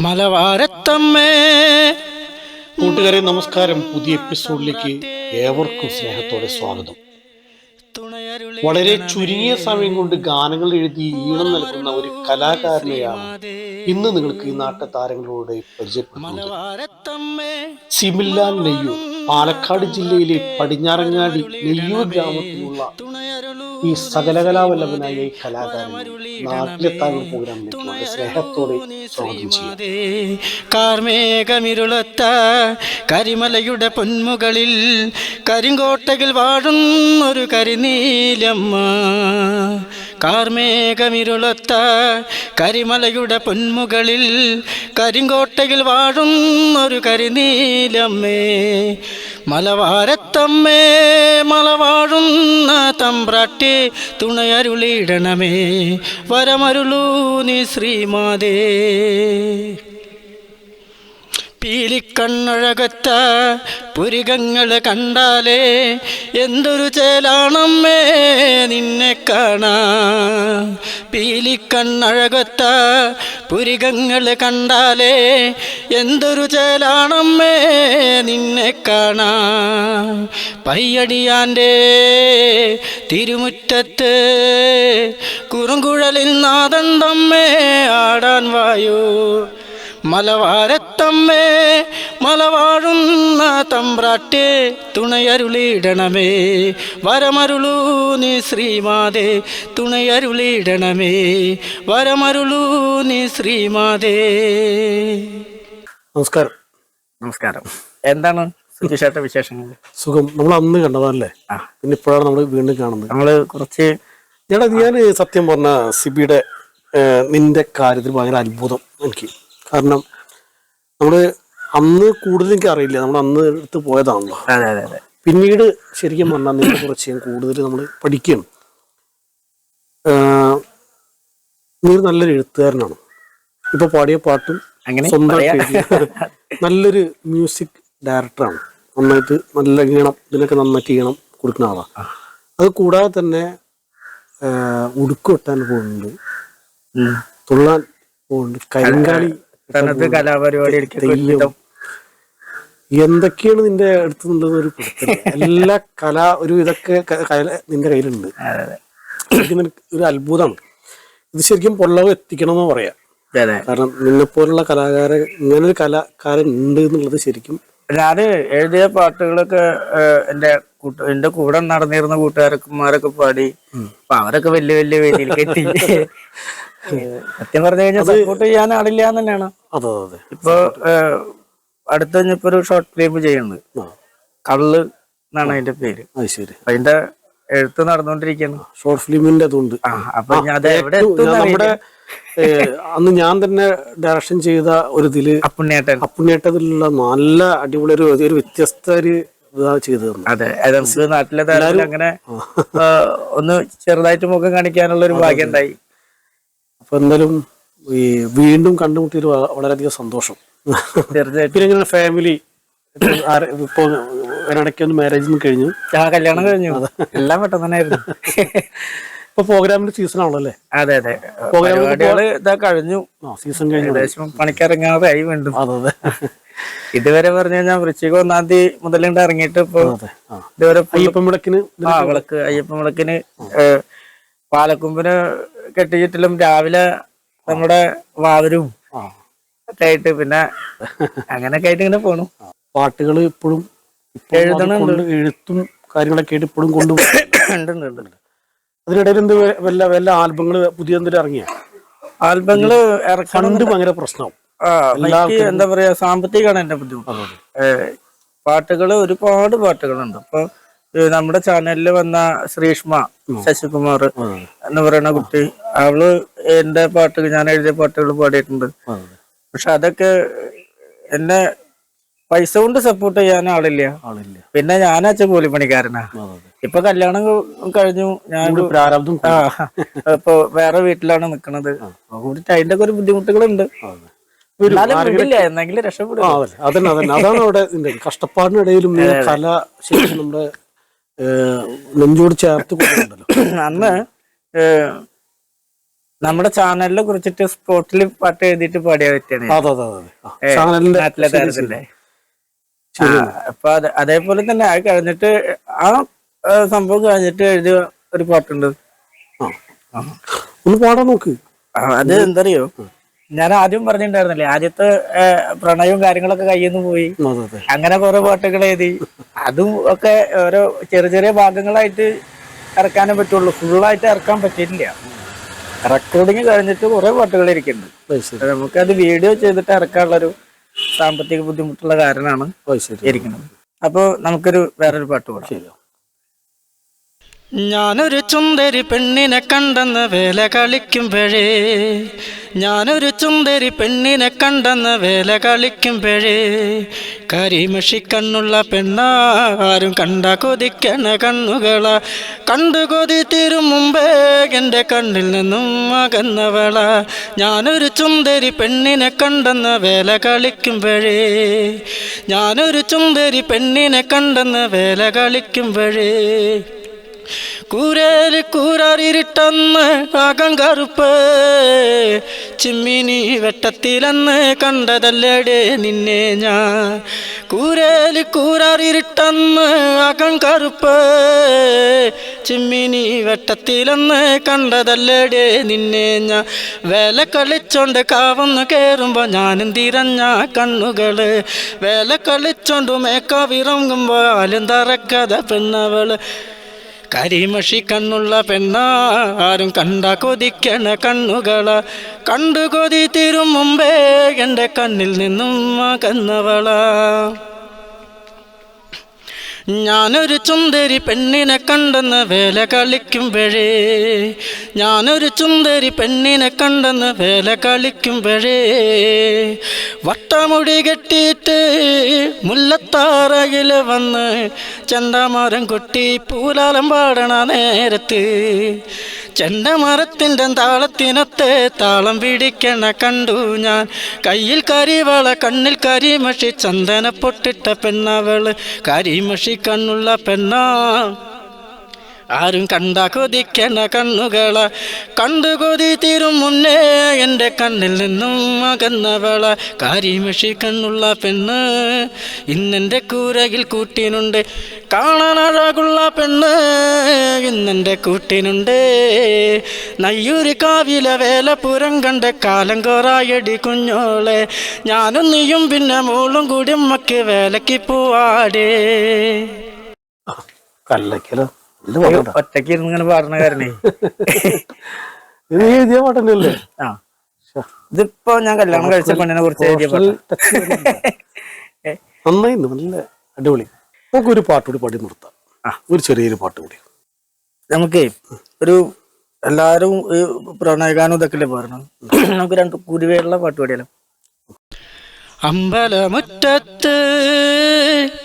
മലവാരത്തമ്മേ. കൂട്ടുകാരെ നമസ്കാരം. പുതിയ എപ്പിസോഡിലേക്ക് ഏവർക്കും സ്നേഹത്തോടെ സ്വാഗതം. വളരെ ചുരുങ്ങിയ സമയം കൊണ്ട് ഗാനങ്ങൾ എഴുതി ഈണം നൽകുന്ന ഒരു കലാകാരനെയാണ് ഇന്ന് നിങ്ങൾക്ക് ഈ നാട്ട താരങ്ങളോട് പരിചയപ്പെടുന്നത് സിമില്ലാൻ നെയ്യൂർ പാലക്കാട് ജില്ലയിലെ പടിഞ്ഞാറങ്ങാടി നെയ്യൂർ ഗ്രാമത്തിലുള്ള ഈ സകലകലാവല്ലഭനായ ഈ കലാകാരൻ പ്രോഗ്രാമിലേക്ക് വളരെ സ്നേഹത്തോടെ ശ്രീമാതേ കരിമലയുടെ പൊന്മുകളിൽ കരിങ്കോട്ടയിൽ വാഴുന്നൊരു കരിനീലമ്മ. കാർമേകമിരുളത്ത കരിമലയുടെ പൊന്മുകളിൽ കരിങ്കോട്ടയിൽ വാഴുന്നൊരു കരിനീലമ്മേ. മലവാരത്തമ്മേ മലവാഴുന്ന തമ്പ്രാട്ടി തുണയരുളിയിടണമേ വരമരുളൂ നീ ശ്രീമാതേ. പീലിക്കണ്ണഴകത്ത പുരികങ്ങൾ കണ്ടാലേ എന്തൊരു ചേലാണമ്മേ നിന്നെ കാണാ പീലിക്കണ്ണഴകത്ത പുരികങ്ങൾ കണ്ടാലേ എന്തൊരു ചേലാണമ്മേ നിന്നെ കാണാ പയ്യടിയാന്റെ തിരുമുറ്റത്ത് കുറുങ്കുഴലിൽ നാദന്തമ്മേ ആടാൻ വായു. മലവാരത്തമ്മേ മലവാഴുന്ന തമ്പ്രാട്ടെ തുണയരുളിയിടണമേ. വരമരുളൂ നീ ശ്രീമാതേ തുണയരുളിയിടണമേ. വരമരുളൂ നീ ശ്രീമാതേ. നമസ്കാരം. നമസ്കാരം. എന്താണ് സുജീഷേട്ട വിശേഷങ്ങൾ? സുഖം. നമ്മൾ അന്ന് കണ്ടതല്ലേ ആ. പിന്നെ ഇപ്പോഴാണ് നമ്മൾ വീണ്ടും കാണുന്നത്. നമ്മൾ കുറച്ച് ഞാൻ സത്യം പറഞ്ഞ സിബിയുടെ നിന്റെ കാര്യത്തിൽ ഭയങ്കര അത്ഭുതം എനിക്ക്. കാരണം നമ്മൾ അന്ന് കൂടുതൽ എനിക്ക് അറിയില്ല. നമ്മൾ അന്ന് എടുത്ത് പോയതാണല്ലോ. അതെ അതെ അതെ. പിന്നീട് ശരിക്കും പറഞ്ഞാൽ നിന്നെ കുറിച്ച് ഞാൻ കൂടുതൽ നമ്മൾ പഠിക്കുകയാണ് നീ നല്ലൊരു എഴുത്തുകാരനാണ്. ഇപ്പൊ പാടിയ പാട്ടും അങ്ങനെ സ്വന്തമായിട്ട് നല്ലൊരു മ്യൂസിക് ഡയറക്ടറാണ്. നന്നായിട്ട് നല്ല ഈണം ഇതിനൊക്കെ നന്നായിട്ട് ഈണം കൊടുക്കുന്ന ആളാണ് അത് കൂടാതെ തന്നെ ആഹ്, ഉടുക്ക് വെട്ടാൻ പോകുന്നുണ്ട് തുള്ളാൻ പോകുന്നുണ്ട്. കരിങ്കാളി തനത് കലാപരിപാടി എന്തൊക്കെയാണ് നിന്റെ അടുത്തുള്ളത് ഒരു എല്ലാ കല ഒരു ഇതൊക്കെ നിന്റെ കയ്യിലുണ്ട്. ഒരു അത്ഭുതമാണ്. ഇത് ശരിക്കും പൊള്ളവ് എത്തിക്കണം എന്ന് പറയാം കാരണം നിന്നെ പോലുള്ള കലാകാരൻ ഇങ്ങനെ ഒരു കലാകാരൻ ഉണ്ട് എന്നുള്ളത് ശരിക്കും ഞാൻ എഴുതിയ പാട്ടുകളൊക്കെ എന്റെ കൂട്ട എന്റെ കൂടെ നടന്നിരുന്ന കൂട്ടുകാരന്മാരൊക്കെ പാടി. അപ്പൊ അവരൊക്കെ വലിയ വലിയ വേദിയിലേക്ക് എത്തി സത്യം പറഞ്ഞു കഴിഞ്ഞാൽ സപ്പോർട്ട് ചെയ്യാൻ ആളില്ല തന്നെയാണ് അതെ അതെ ഇപ്പൊ അടുത്ത കഴിഞ്ഞപ്പോ ഒരു ഷോർട്ട് ഫിലിം ചെയ്യുന്നുണ്ട്. കള്ള് എന്നാണ് അതിന്റെ പേര്. ശരി. അതിന്റെ എഴുത്ത് നടന്നുകൊണ്ടിരിക്കുകയാണ് ഷോർട്ട് ഫിലിമിന്റെ അതുണ്ട് അപ്പൊ നമ്മുടെ അന്ന് ഞാൻ തന്നെ ഡയറക്ഷൻ ചെയ്ത ഒരു ഇതിൽ അപ്പുണ്ണിയേട്ടൻ. അപ്പുണ്ണിയേട്ടതിലുള്ള നല്ല അടിപൊളി ഒരു ഒരു വ്യത്യസ്ത ഒരു ചെയ്തു അതെ നമുക്ക് നാട്ടിലെ അങ്ങനെ ഒന്ന് ചെറുതായിട്ട് മുഖം കാണിക്കാനുള്ള ഒരു ഭാഗ്യം ഉണ്ടായി. അപ്പൊ എന്തായാലും ഈ വീണ്ടും കണ്ടുമുട്ടിയത് വളരെയധികം സന്തോഷം. തീർച്ചയായിട്ടും പിന്നെ ഇങ്ങനെ ഫാമിലി ഇപ്പൊ ഒരിടയ്ക്ക് ഒന്ന് മാരേജ് കഴിഞ്ഞു. ആ കല്യാണം കഴിഞ്ഞു. എല്ലാം പെട്ടെന്ന് തന്നെ ആയിരുന്നു. ഇപ്പൊ പ്രോഗ്രാമിന്റെ സീസൺ ആണല്ലേ അതെ അതെ. പരിപാടികൾ ഇതാ കഴിഞ്ഞു. സീസൺ കഴിഞ്ഞു. ഏകദേശം പണിക്കിറങ്ങാറായി വീണ്ടും. അതെ അതെ. ഇതുവരെ പറഞ്ഞു കഴിഞ്ഞാൽ വൃശ്ചിക ഒന്നാം തീയതി മുതലുണ്ട് ഇറങ്ങിയിട്ട് ഇപ്പൊ ഇതുവരെ അയ്യപ്പൻ വിളക്കിന് ആ വിളക്ക്. അയ്യപ്പൻ വിളക്കിന് പാലക്കൊമ്പിന് കെട്ടിച്ചിട്ടിലും രാവിലെ നമ്മുടെ വാവരും ഒക്കെ ആയിട്ട് പിന്നെ അങ്ങനൊക്കെ ആയിട്ട് ഇങ്ങനെ പോണു. പാട്ടുകൾ ഇപ്പോഴും എഴുതണുണ്ട്. എഴുത്തും കാര്യങ്ങളൊക്കെ ആയിട്ട് ഇപ്പോഴും കൊണ്ടുപോകും അതിനിടയിൽ എന്ത് വല്ല വല്ല ആൽബങ്ങൾ പുതിയ എന്തെങ്കിലും ഇറങ്ങിയ? ആൽബങ്ങൾ ഫണ്ട് ഭയങ്കര എനിക്ക് എന്താ പറയാ സാമ്പത്തികമാണ് എന്റെ ബുദ്ധിമുട്ട്. പാട്ടുകൾ ഒരുപാട് പാട്ടുകളുണ്ട്. അപ്പൊ നമ്മുടെ ചാനലിൽ വന്ന ശ്രീഷ്മ ശശികുമാർ എന്ന് പറയുന്ന കുട്ടി അവൾ എന്റെ പാട്ടുകൾ ഞാൻ എഴുതിയ പാട്ടുകൾ പാടിയിട്ടുണ്ട്. പക്ഷെ അതൊക്കെ എന്നെ പൈസ കൊണ്ട് സപ്പോർട്ട് ചെയ്യാൻ ആളില്ല. പിന്നെ ഞാനച്ഛൻ കൂലിപ്പണിക്കാരനാ. ഇപ്പൊ കല്യാണം കഴിഞ്ഞു. ഞാൻ ആ ഇപ്പൊ വേറെ വീട്ടിലാണ് നിക്കണത്. അതിന്റെ ഒക്കെ ഒരു ബുദ്ധിമുട്ടുകളുണ്ട്. അതാണ് അവിടെ കഷ്ടപ്പാടിനിടയിലും കല ശരിക്കും നമ്മുടെ നെഞ്ചോട് ചേർത്ത് അന്ന് നമ്മുടെ ചാനലിനെ കുറിച്ചിട്ട് സ്പോട്ടിൽ പാട്ട് എഴുതിയിട്ട് പാടിയാ വ്യക്തിയാണ് അപ്പൊ അതേപോലെ തന്നെ അത് കഴിഞ്ഞിട്ട് ആ ആ, സംഭവം കഴിഞ്ഞിട്ട് എഴുതിയ ഒരു പാട്ടുണ്ട്. ആ. ഒന്ന് പാടാൻ നോക്ക്. ആ, അത് എന്തറിയോ? ഞാൻ ആദ്യം പറഞ്ഞിട്ടുണ്ടായിരുന്നില്ലേ ആദ്യത്തെ പ്രണയവും കാര്യങ്ങളൊക്കെ കയ്യിൽ നിന്ന് പോയി അങ്ങനെ കുറെ പാട്ടുകൾ എഴുതി. അതും ഒക്കെ ഓരോ ചെറിയ ചെറിയ ഭാഗങ്ങളായിട്ട് ഇറക്കാനേ പറ്റുള്ളൂ. ഫുള്ളായിട്ട് ഇറക്കാൻ പറ്റിയിട്ടില്ല. റെക്കോർഡിങ് കഴിഞ്ഞിട്ട് കുറെ പാട്ടുകൾ ഇരിക്കുന്നുണ്ട്. അത് നമുക്കത് വീഡിയോ ചെയ്തിട്ട് ഇറക്കാനുള്ളൊരു സാമ്പത്തിക ബുദ്ധിമുട്ടുള്ള കാരണമാണ് ഇരിക്കുന്നത്. അപ്പൊ നമുക്കൊരു വേറൊരു പാട്ട് പാടാം. ഞാനൊരു ചുന്ദരി പെണ്ണിനെ കണ്ടെന്ന് വേല കളിക്കുമ്പോഴേ ഞാനൊരു ചുന്ദരി പെണ്ണിനെ കണ്ടെന്ന് വേല കളിക്കുമ്പോഴേ കരിമഷി കണ്ണുള്ള പെണ്ണാരും കണ്ട കൊതിക്കണ കണ്ണുകള. കണ്ടു കൊതി തീരും മുമ്പേ എന്റെ കണ്ണിൽ നിന്നും അകന്നവള. ഞാനൊരു ചുന്ദരി പെണ്ണിനെ കണ്ടെന്ന് വേല കളിക്കുമ്പോഴേ ഞാനൊരു ചുന്ദരി പെണ്ണിനെ കണ്ടെന്ന് വേല കളിക്കുമ്പോഴേ കൂരേൽ കൂരാറിരുട്ടന്ന് അകം കറുപ്പ്. ചിമ്മിനി വെട്ടത്തിലെന്ന് കണ്ടതല്ലേ നിന്നെ ഞാൻ. കൂരേൽ കൂരാറിരുട്ടന്ന് അകം കറുപ്പ്. ചിമ്മിനി വെട്ടത്തിലെന്ന് കണ്ടതല്ലേ നിന്നെ ഞാൻ. വേല കളിച്ചോണ്ട് കാവന്ന് കയറുമ്പോൾ ഞാനും തിരഞ്ഞ കണ്ണുകൾ. വേല കളിച്ചോണ്ട് മേക്കാവിറങ്ങുമ്പോൾ ആലും തറക്കഥ പെണ്ണവൾ. കരിമഷി കണ്ണുള്ള പെണ്ണാരും കണ്ട കൊതിക്കണ കണ്ണുകള. കണ്ടു കൊതി തീരും മുമ്പേ എന്റെ കണ്ണിൽ നിന്നും അകന്നവള ഞാനൊരു ചുന്ദരി പെണ്ണിനെ കണ്ടെന്ന് വേല കളിക്കുമ്പോഴേ ഞാനൊരു ചുന്ദരി പെണ്ണിനെ കണ്ടെന്ന് വേല കളിക്കുമ്പോഴേ വട്ടമുടി കെട്ടിയിട്ട് മുല്ലത്താറയിൽ വന്ന് ചെണ്ടമരം കൊട്ടി പൂലാലം പാടണ നേരത്ത് ചെണ്ടമരത്തിന്റെ താളത്തിനത്തെ താളം പിടിക്കണ കണ്ടു ഞാൻ. കയ്യിൽ കരിവള കണ്ണിൽ കരിമഷി ചന്ദന പൊട്ടിട്ട പെണ്ണവൾ. കരിമഷി കണ്ണുള്ള പെണ്ണാ. ആരും കണ്ട കൊതിക്കണ കണ്ണുകള കണ്ടു കൊതി തീരും മുന്നേ എന്റെ കണ്ണിൽ നിന്നും അകന്നവള. കാരിമഷി കണ്ണുള്ള പെണ്ണ് ഇന്നെന്റെ കൂരകിൽ കൂട്ടിനുണ്ട്. കാണാനഴകുള്ള പെണ്ണ് ഇന്നെന്റെ കൂട്ടിനുണ്ട്. നയ്യൂരി കാവിലെ വേലപുരം കണ്ട കാലം കോറായടി കുഞ്ഞോളെ. ഞാനും നീയും പിന്നെ മോളും കൂടി മക്ക് വേലയ്ക്ക് പോവാടേ. കല്ലക്കലോ ഒറ്റയ്ക്ക് ഇരുന്ന് ഇങ്ങനെ പാടുന്ന കാരണേ. ഇത് നീ എഴുതിയ പാട്ടല്ലേ? ആ. ഇതിപ്പോ ഞാൻ കല്യാണം കഴിച്ച പെണ്ണിനെ കുറിച്ച് എഴുതിയ പാട്ടാ. നല്ല അടിപൊളി. നമുക്ക് ഒരു പാട്ട് കൂടി പാടി നിർത്താം. ഒരു ചെറിയൊരു പാട്ട് കൂടി. നമുക്ക് ഒരു എല്ലാരും പ്രണയഗാനം ഇതൊക്കെ അല്ലേ പറഞ്ഞു നമുക്ക് രണ്ട് കുരുവേയുള്ള പാട്ട് പാടിയാലോ? അമ്പലമുറ്റത്ത്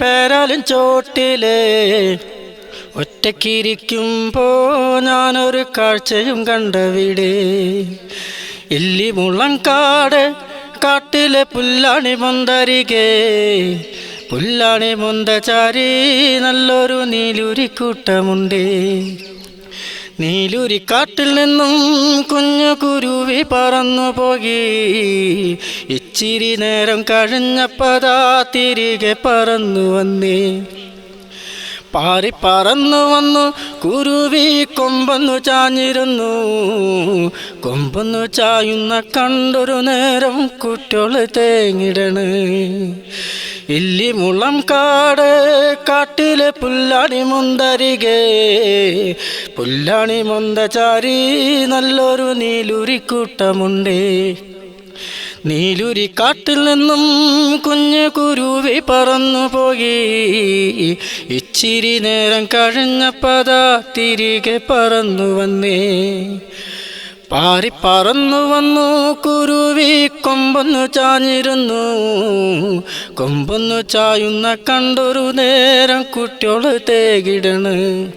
പേരാലും ചോട്ടിൽ ഒറ്റക്കിരിക്കുമ്പോ ഞാനൊരു കാഴ്ചയും കണ്ടവിടെ. ഇല്ലിമുള്ളങ്കാട് കാട്ടിലെ പുല്ലാണി മുന്തരികെ. പുല്ലാണി മുന്തചാരി നല്ലൊരു നീലുരിക്കൂട്ടമുണ്ട്. നീലുരിക്കാട്ടിൽ നിന്നും കുഞ്ഞു കുരുവി പറന്നു പോയി ഇച്ചിരി നേരം കഴിഞ്ഞപ്പതാ തിരികെ പറന്നു വന്നേ. പാറി പറന്നു വന്നു. കുരുവി കൊമ്പന്നു ചാഞ്ഞിരുന്നു. കൊമ്പന്നു ചായുന്ന കണ്ടൊരു നേരം കുട്ടികൾ തേങ്ങിടണ്. ഇല്ലിമുളം കാട് കാട്ടിലെ പുല്ലാണി മുന്തരികെ പുല്ലാണി മുന്തചാരി നല്ലൊരു നീലുരിക്കൂട്ടമുണ്ടേ. നീലുരി കാട്ടിൽ നിന്നും കുഞ്ഞു കുരുവി പറന്നു പോയി ഇച്ചിരി നേരം കഴിഞ്ഞപ്പതാ തിരികെ പറന്നു വന്നേ. പാറി പറന്നു വന്നു കുരുവി കൊമ്പൊന്നു ചാഞ്ഞിരുന്നു. കൊമ്പൊന്നു ചായുന്ന കണ്ടൊരു നേരം കുട്ടിയോൾ തേകിടണ്.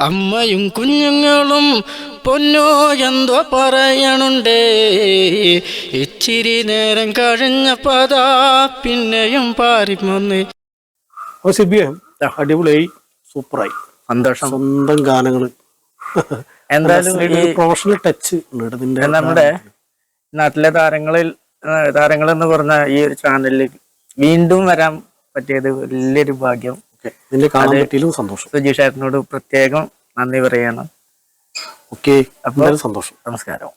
അമ്മയും കുഞ്ഞുങ്ങളും പൊന്നോ എന്തോ പറയണുണ്ടേ. ഇച്ചിരി നേരം കഴിഞ്ഞപ്പതാ പിന്നെയും പാരിമൊന്ന് അപ്പൊ സിബിയെ അടിപൊളിയായി. സൂപ്പറായി. സന്തോഷം. സ്വന്തം ഗാനങ്ങൾ എന്തായാലും പ്രൊഫഷണൽ ടച്ച് നമ്മുടെ നാട്ടിലെ താരങ്ങളിൽ താരങ്ങൾ എന്ന് പറഞ്ഞ ഈ ഒരു ചാനലിൽ വീണ്ടും വരാൻ പറ്റിയത് വലിയൊരു ഭാഗ്യം. സന്തോഷം. സുജീഷ് ഏട്ടനോട് പ്രത്യേകം നന്ദി പറയണം. ഓക്കെ. സന്തോഷം. നമസ്കാരം.